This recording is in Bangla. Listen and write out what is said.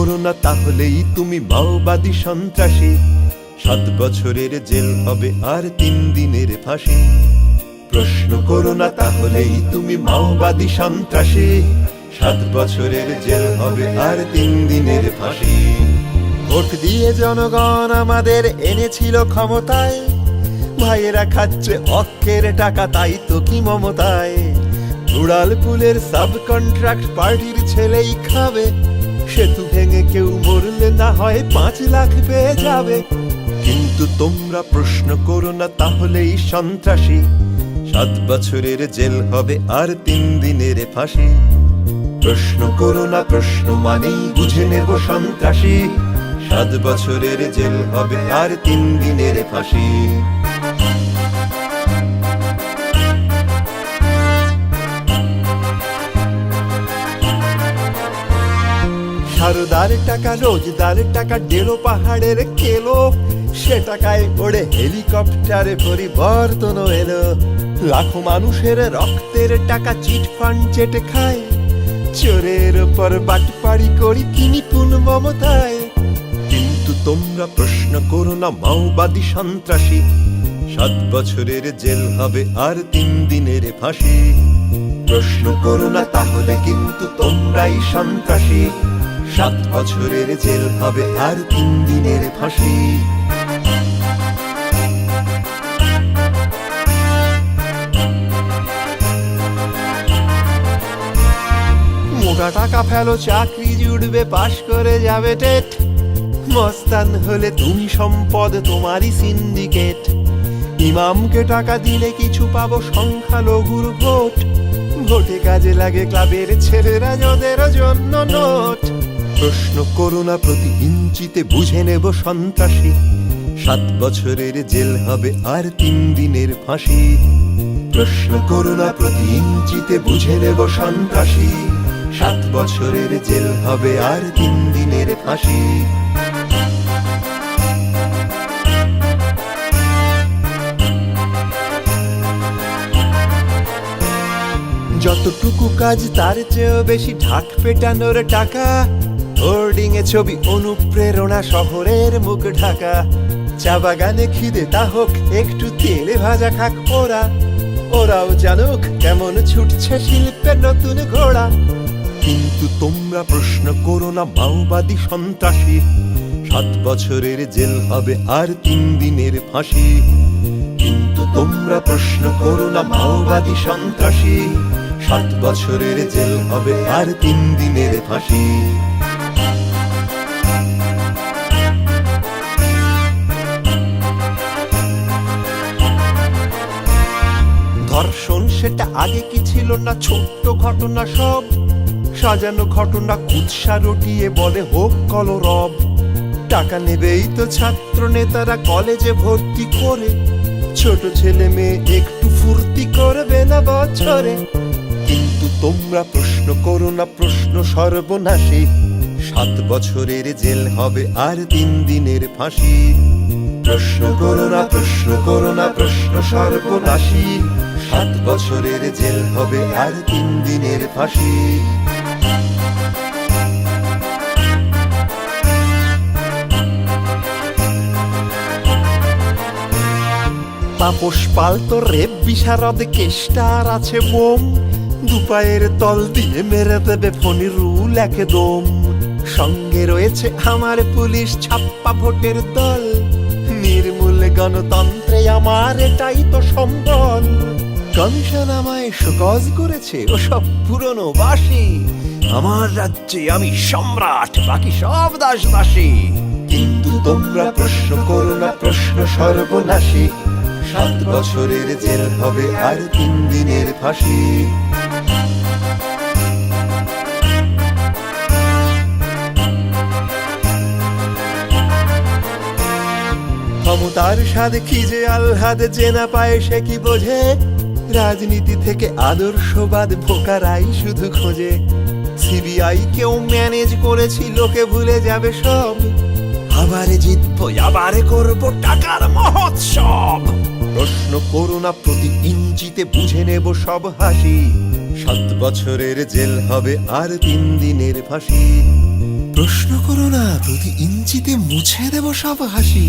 করো না তাহলেই তুমি মাওবাদী সন্ত্রাসী। সাত বছরের জেল হবে আর তিন দিনের ফাঁসি। প্রশ্ন করো না তাহলেই তুমি মাওবাদী সন্ত্রাসী। সাত বছরের জেল হবে আর তিন দিনের ফাঁসি। ভোট দিয়ে জনগণ আমাদের এনেছিল ক্ষমতায়। ভাইয়েরা খাচ্ছে অক্কের টাকা, তাই তো কি মমতায়। উড়ালপুলের সাব কন্ট্রাক্ট পার্টির ছেলেই খাবে। সেতু ভেঙে কেউ মরলে না হয় পাঁচ লাখ পেয়ে যাবে। কিন্তু তোমরা প্রশ্ন করো না, তাহলেই সন্ত্রাসী। সাত বছরের জেল হবে আর তিন দিনের ফাঁসি। প্রশ্ন করো না, প্রশ্ন মানেই বুঝে নেব সন্ত্রাসী। সাত বছরের জেল হবে আর তিন দিনের ফাঁসি। সারদার টাকা, রোজদার টাকা, ডেলো পাহাড়ের কেলো। সে টাকায় ওড়ে হেলিকপ্টারে পরিবর্তন এলো। লাখো মানুষের রক্তের টাকা চিট ফান্ড চেটে খায়। চোরের ওপর বাটপাড়ি করি কিনি পুন মমতায়। কিন্তু তোমরা প্রশ্ন করো না, মাওবাদী সন্ত্রাসী। সাত বছরের জেল হবে আর তিন দিনের ফাঁসি। প্রশ্ন করো না, তাহলে কিন্তু তোমরাই সন্ত্রাসী। সাত বছরের জেল হবে আর তিন দিনের ফাঁসি। মোটা টাকা ফেলো, চাকরি জুড়বে পাশ করে যাবে টেট। মস্তান হলে তুমি সম্পদ, তোমারই সিন্ডিকেট। ইমামকে টাকা দিলে কিছু পাবো, সংখ্যালঘুর ভোট। ভোটে কাজে লাগে ক্লাবের ছেলেরা, যাদের জন্য নোট। প্রশ্ন করো না, প্রতি ইঞ্চিতে বুঝে নেব সন্ত্রাসী। সাত বছরের জেল হবে আর তিন দিনের ফাঁসি। প্রশ্ন করো না, প্রতি ইঞ্চিতে বুঝে নেব সন্ত্রাসী। সাত বছরের জেল হবে আর তিন দিনের ফাঁসি। যতটুকু কাজ তার চেয়েও বেশি ঢাক পেটানোর টাকা হোর্ডিং এ ছবি, অনুপ্রেরণা, শহরের মুখ ঢাকা। চা বাগানে খিদে, তা হোক, একটু তেলে ভাজা খাক ওরা। ওরাও জানুক, কেমন ছুটছে শিল্পের নতুন ঘোড়া। কিন্তু তোমরা প্রশ্ন করো না, মাওবাদী সন্ত্রাসী। সাত বছরের জেল হবে আর তিন দিনের ফাঁসি। কিন্তু তোমরা প্রশ্ন করো না, মাওবাদী সন্ত্রাসী। সাত বছরের জেল হবে আর তিন দিনের ফাঁসি। ধর্ষণ সেটা আগে কি ছিল না? ছোট্ট ঘটনা সব। সাজানো ঘটনা কুৎসা রটিয়ে বলে, হোক কলরব। টাকা নেবেই তো ছাত্র নেতারা কলেজে ভর্তি করে। ছোট ছেলে মেয়ে একটু ফুর্তি করবে না বছরে। কিন্তু তোমরা প্রশ্ন করো না, প্রশ্ন সর্বনাশী। সাত বছরের জেল হবে আর তিন দিনের ফাঁসি। প্রশ্ন করো না, প্রশ্ন করো না, প্রশ্ন সর্বনাশী। সাত বছরের জেল হবে আর তিন দিনের ফাঁসি। তাপস পাল তো রেপ বিশারদ কেষ্টার আছে বোম। দুপায়ের তল দিয়ে মেরে দেবে ফণি রুল একদম। সঙ্গে রয়েছে আমার পুলিশ ছাপ্পা ভোটের দল। নির্মূল গণতন্ত্রে আমার এটাই তো সম্বল। কমিশন আমায় সকজ করেছে ওসব পুরনো বাসি। আমার রাজ্যে আমি সম্রাট, বাকি সব দাস দাসী কিন্তু তোমরা প্রশ্ন করো না, প্রশ্ন সর্বনাশী। সাত বছরের জেল হবে আর তিন দিনের ফাঁসি। ক্ষমতার স্বাদ কি যে আহ্লাদ যে না পায় সে কি বোঝে? রাজনীতি থেকে আদর্শবাদ ভোকারাই শুধু খোঁজে। সিবিআই কেউ ম্যানেজ করেছি, লোকে ভুলে যাবে সব। আবারে জিতবো, আবারে করব টাকার মহোৎসব। প্রশ্ন করো না, প্রতি ইঞ্চিতে বুঝে নেব সব হাসি। সাত বছরের জেল হবে আর তিন দিনের ফাঁসি। প্রশ্ন করো না প্রতি ইঞ্চিতে মুছে দেব সব হাসি।